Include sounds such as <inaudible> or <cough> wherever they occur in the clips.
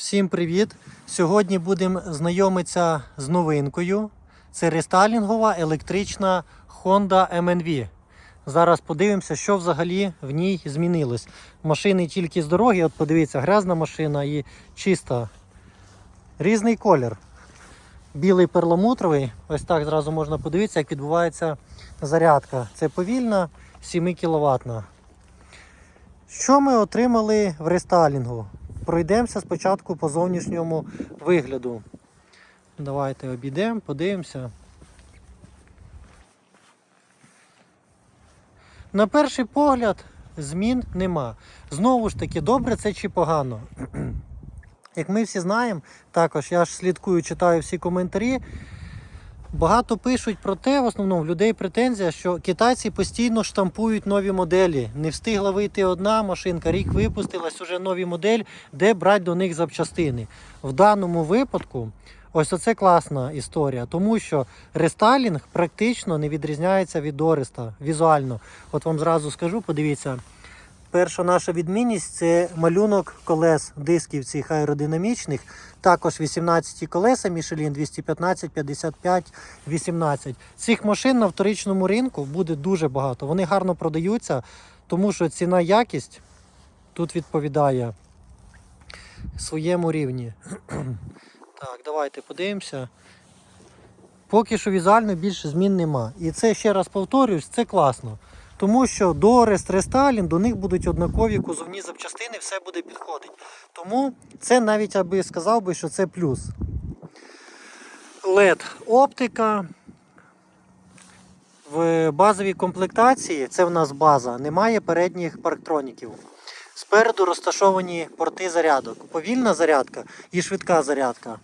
Всім привіт! Сьогодні будемо знайомитися з новинкою. Це рестайлінгова електрична Honda MNV. Зараз подивимося, що взагалі в ній змінилось. Машини тільки з дороги, от подивіться, грязна машина і чиста. Різний колір. Білий перламутровий. Ось так зразу можна подивитися, як відбувається зарядка. Це повільна 7 кВт. Що ми отримали в рестайлінгу? Пройдемося спочатку по зовнішньому вигляду. Давайте обійдемо, подивимося. На перший погляд змін нема. Знову ж таки, добре це чи погано. <clears throat> Як ми всі знаємо, також я ж слідкую, читаю всі коментарі. Багато пишуть про те, в основному в людей претензія, що китайці постійно штампують нові моделі. Не встигла вийти одна машинка, рік випустилась уже нові модель, де брати до них запчастини. В даному випадку, ось оце класна історія, тому що рестайлінг практично не відрізняється від Ореста візуально. От вам зразу скажу, подивіться. Перша наша відмінність це малюнок колес дисків цих аеродинамічних. Також 18 колеса Michelin 215, 55, 18. Цих машин на вторичному ринку буде дуже багато. Вони гарно продаються, тому що ціна якість тут відповідає своєму рівні. <clears throat> Так, давайте подивимося. Поки що візуально більше змін нема. І це ще раз повторюсь, це класно. Тому що до рестрестайлін до них будуть однакові кузовні запчастини, все буде підходити. Тому це навіть я би сказав би, що це плюс. LED оптика. В базовій комплектації, це в нас база, немає передніх парктроніків. Спереду розташовані порти зарядок. Повільна зарядка і швидка зарядка.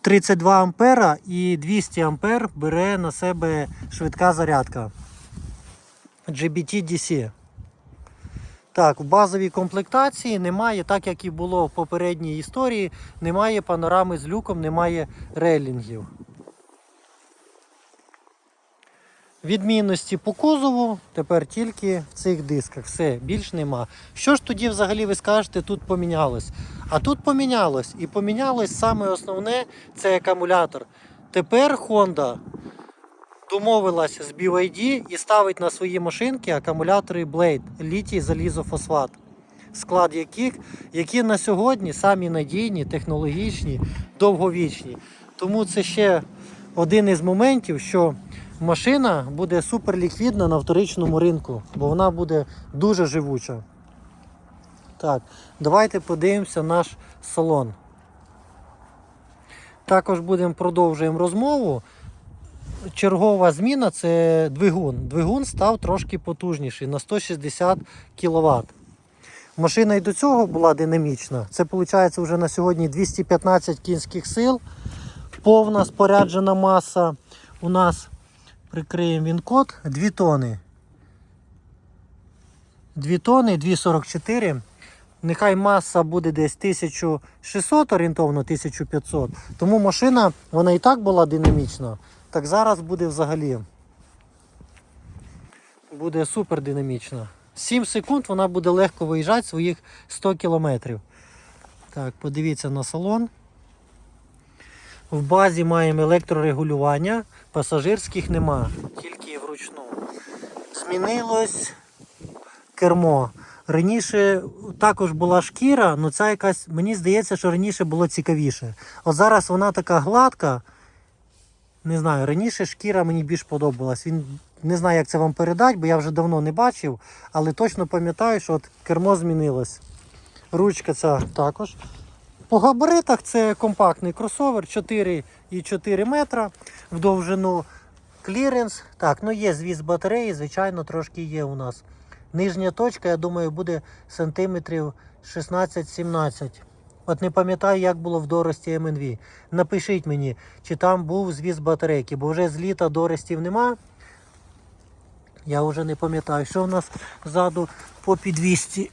32 ампера і 200 ампер бере на себе швидка зарядка. GBT DC. Так, в базовій комплектації немає, так як і було в попередній історії, немає панорами з люком, немає рейлінгів. Відмінності по кузову тепер тільки в цих дисках. Все, більш нема. Що ж тоді взагалі ви скажете, тут помінялось? А тут помінялось. І помінялось саме основне це акумулятор. Тепер Honda домовилася з BYD і ставить на свої машинки акумулятори Blade літій залізофосфат, склад яких які на сьогодні самі надійні, технологічні, довговічні. Тому це ще один із моментів, що машина буде суперліквідна на вторичному ринку, бо вона буде дуже живуча. Так, давайте подивимося наш салон. Також будемо продовжуємо розмову чергова зміна це двигун. Двигун став трошки потужніший на 160 кВт. Машина і до цього була динамічна. Це виходить вже на сьогодні 215 кінських сил. Повна споряджена маса. У нас прикриємо він код 2 тони. 2 тони, 2,44. Нехай маса буде десь 1600 орієнтовно 1500. Тому машина вона і так була динамічна. Так зараз буде взагалі. Буде супер динамічна. 7 секунд вона буде легко виїжджати своїх 100 кілометрів. Так, подивіться на салон. В базі маємо електрорегулювання, пасажирських нема, тільки вручну. Змінилось кермо. Раніше також була шкіра, але ця якась, мені здається, що раніше було цікавіше. От зараз вона така гладка. Не знаю, раніше шкіра мені більш подобалась. Він не знаю, як це вам передати, бо я вже давно не бачив, але точно пам'ятаю, що от кермо змінилось. Ручка ця також. По габаритах це компактний кросовер 4,4 метра в довжину. Кліренс. Так, ну є звіз батареї, звичайно, трошки є у нас. Нижня точка, я думаю, буде сантиметрів 16-17. От не пам'ятаю, як було в дорості МНВ. Напишіть мені, чи там був звіз батарейки, бо вже з літа доростів нема. Я вже не пам'ятаю, що в нас ззаду по підвісті.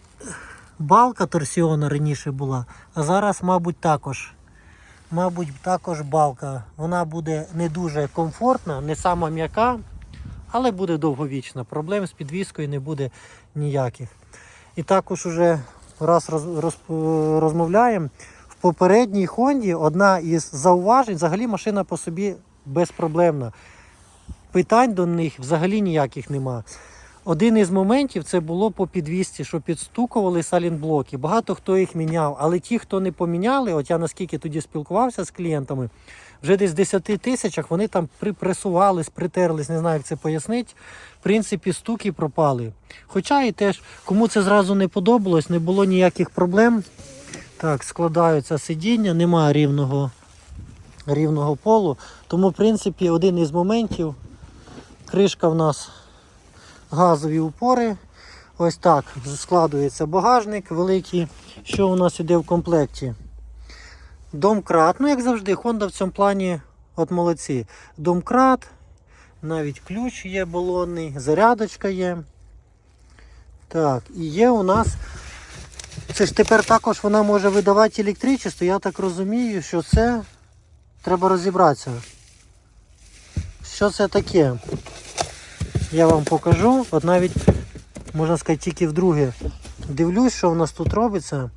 Балка торсіона раніше була, а зараз, мабуть, також. Мабуть, також балка. Вона буде не дуже комфортна, не сама м'яка, але буде довговічна. Проблем з підвіскою не буде ніяких. І також уже раз роз, роз, розмовляємо. В попередній Хонді одна із зауважень, взагалі машина по собі безпроблемна. Питань до них взагалі ніяких нема. Один із моментів це було по підвісці, що підстукували салінблоки. Багато хто їх міняв, але ті, хто не поміняли, от я наскільки тоді спілкувався з клієнтами, вже десь в 10 тисячах вони там припресувались, притерлись, не знаю, як це пояснити. В принципі, стуки пропали. Хоча і теж, кому це зразу не подобалось, не було ніяких проблем. Так, складаються сидіння, немає рівного, рівного полу. Тому, в принципі, один із моментів. Кришка в нас газові упори. Ось так складується багажник великий. Що у нас іде в комплекті? Домкрат. Ну, як завжди, Honda в цьому плані от молодці. Домкрат, навіть ключ є балонний, зарядочка є. Так, і є у нас. Це ж тепер також вона може видавати електричество. Я так розумію, що це треба розібратися. Що це таке? Я вам покажу. От навіть, можна сказати, тільки вдруге дивлюсь, що в нас тут робиться.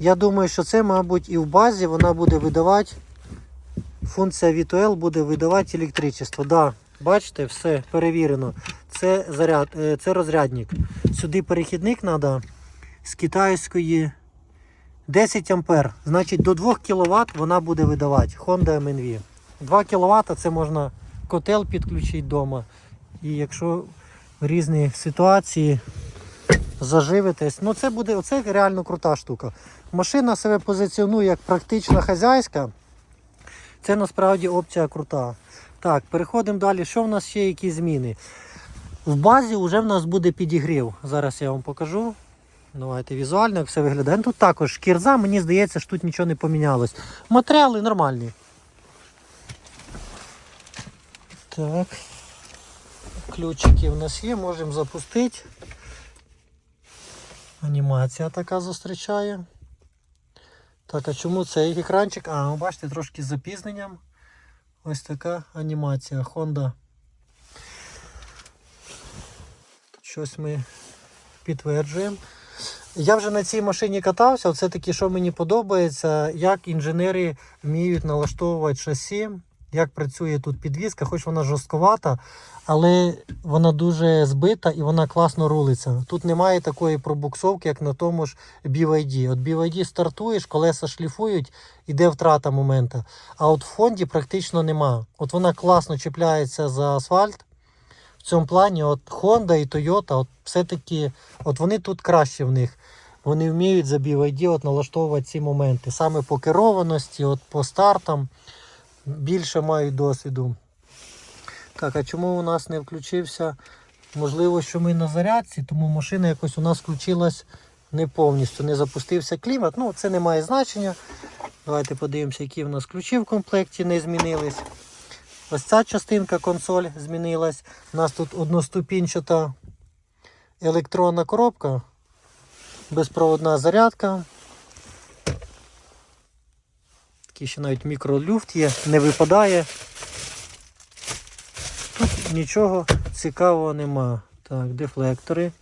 Я думаю, що це, мабуть, і в базі вона буде видавати. Функція V2L буде видавати електричество. Да, бачите, все перевірено. Це заряд, е, це розрядник. Сюди перехідник треба з китайської 10 ампер. Значить, до 2 кВт вона буде видавати. Honda MNV. 2 кВт це можна котел підключити вдома. І якщо в різні ситуації заживитесь, ну це буде оце реально крута штука. Машина себе позиціонує як практична хазяйська. Це насправді опція крута. Так, переходимо далі. Що в нас ще які зміни? В базі вже в нас буде підігрів. Зараз я вам покажу. Давайте візуально, як все виглядає. Ну, Тут також кірза, мені здається, що тут нічого не помінялось. Матеріали нормальні. Так. Ключики в нас є, можемо запустити. Анімація така зустрічає. Так, а чому цей екранчик? А, ви бачите, трошки з запізненням. Ось така анімація Honda. Щось ми підтверджуємо. Я вже на цій машині катався. Це таки, що мені подобається, як інженери вміють налаштовувати шасі, як працює тут підвізка, хоч вона жорстковата, але вона дуже збита і вона класно рулиться. Тут немає такої пробуксовки, як на тому ж BYD. От BYD стартуєш, колеса шліфують, іде втрата моменту. А от в Фонді практично нема. От вона класно чіпляється за асфальт. В цьому плані от Honda і Toyota, от все-таки, от вони тут краще в них. Вони вміють за BYD от налаштовувати ці моменти. Саме по керованості, от по стартам більше мають досвіду. Так, а чому у нас не включився? Можливо, що ми на зарядці, тому машина якось у нас включилась не повністю, не запустився клімат. Ну, це не має значення. Давайте подивимося, які в нас ключі в комплекті не змінились. Ось ця частинка консоль змінилась. У нас тут одноступінчата електронна коробка, безпроводна зарядка. Такий ще навіть мікролюфт є, не випадає. Тут нічого цікавого нема. Так, дефлектори.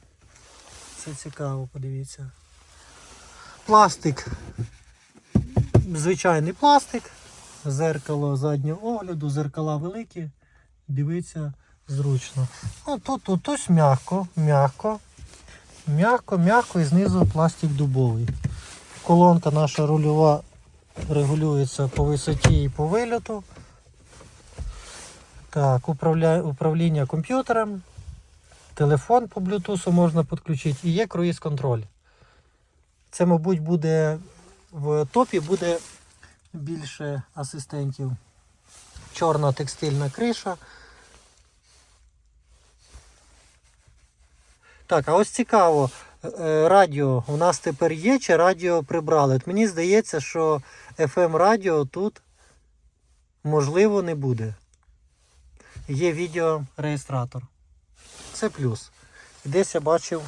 Це цікаво, подивіться. Пластик. Звичайний пластик. Зеркало заднього огляду, зеркала великі. Дивиться зручно. Ну, тут, тут ось м'яко, м'яко. М'яко, м'яко і знизу пластик дубовий. Колонка наша рульова регулюється по висоті і по вильоту. Так, управля... управління комп'ютером. Телефон по Bluetooth можна підключити і є круїз контроль. Це, мабуть, буде в топі буде більше асистентів. Чорна текстильна криша. Так, а ось цікаво, е, радіо у нас тепер є, чи радіо прибрали? От мені здається, що FM радіо тут можливо не буде. Є відеореєстратор. Це плюс. Десь я бачив,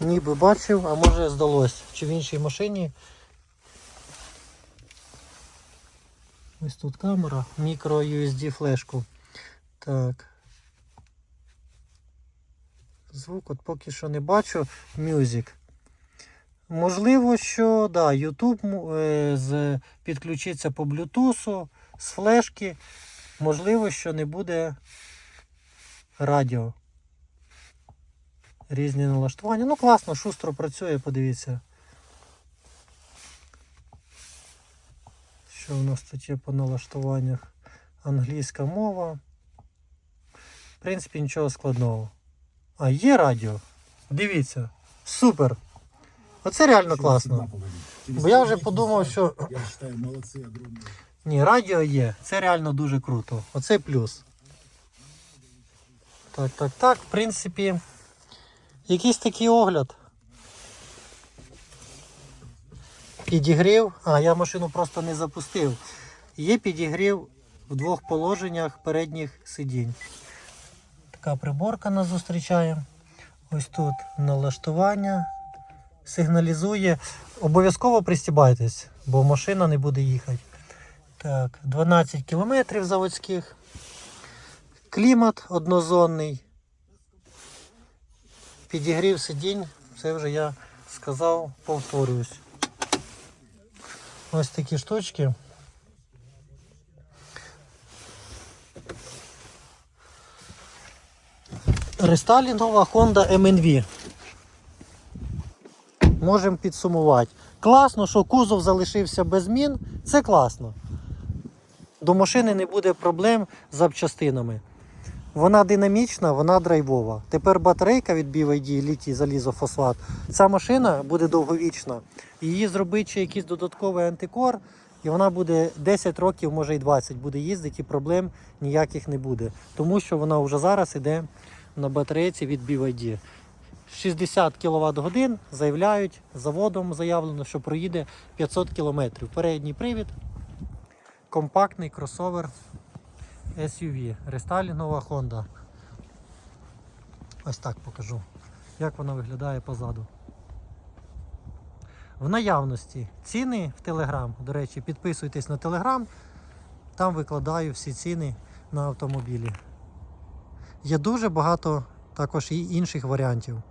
ніби бачив, а може здалось, чи в іншій машині. Ось тут камера, мікро USB флешку. Так. Звук от поки що не бачу. Music. Можливо, що да, YouTube е, з, підключиться по Bluetooth, з флешки. Можливо, що не буде радіо. Різні налаштування. Ну, класно, шустро працює, подивіться. Що в нас тут є по налаштуваннях? Англійська мова. В принципі, нічого складного. А є радіо. Дивіться. Супер. Оце реально класно. Бо я вже подумав, що Я считаю, молодцы огромные. ні, радіо є. Це реально дуже круто. Оце плюс. Так, так, так. В принципі, якийсь такий огляд. Підігрів. А, я машину просто не запустив. Є підігрів в двох положеннях передніх сидінь. Така приборка нас зустрічає. Ось тут налаштування. Сигналізує. Обов'язково пристібайтесь, бо машина не буде їхати. Так, 12 кілометрів заводських. Клімат однозонний. Підігрів сидінь. Це вже я сказав, повторююсь. Ось такі штучки. Рестайлінгова Honda MNV. Можемо підсумувати. Класно, що кузов залишився без змін. Це класно. До машини не буде проблем з запчастинами. Вона динамічна, вона драйвова. Тепер батарейка від BYD літій залізофосфат. Ця машина буде довговічна. Її зробить ще якийсь додатковий антикор, і вона буде 10 років, може і 20 буде їздити, і проблем ніяких не буде. Тому що вона вже зараз іде на батарейці від BYD. 60 кВт годин заявляють заводом заявлено, що проїде 500 км. Передній привід, компактний кросовер SUV, рестайлінгова Honda. Ось так покажу, як вона виглядає позаду. В наявності ціни в Telegram. До речі, підписуйтесь на Telegram, там викладаю всі ціни на автомобілі. Є дуже багато також і інших варіантів.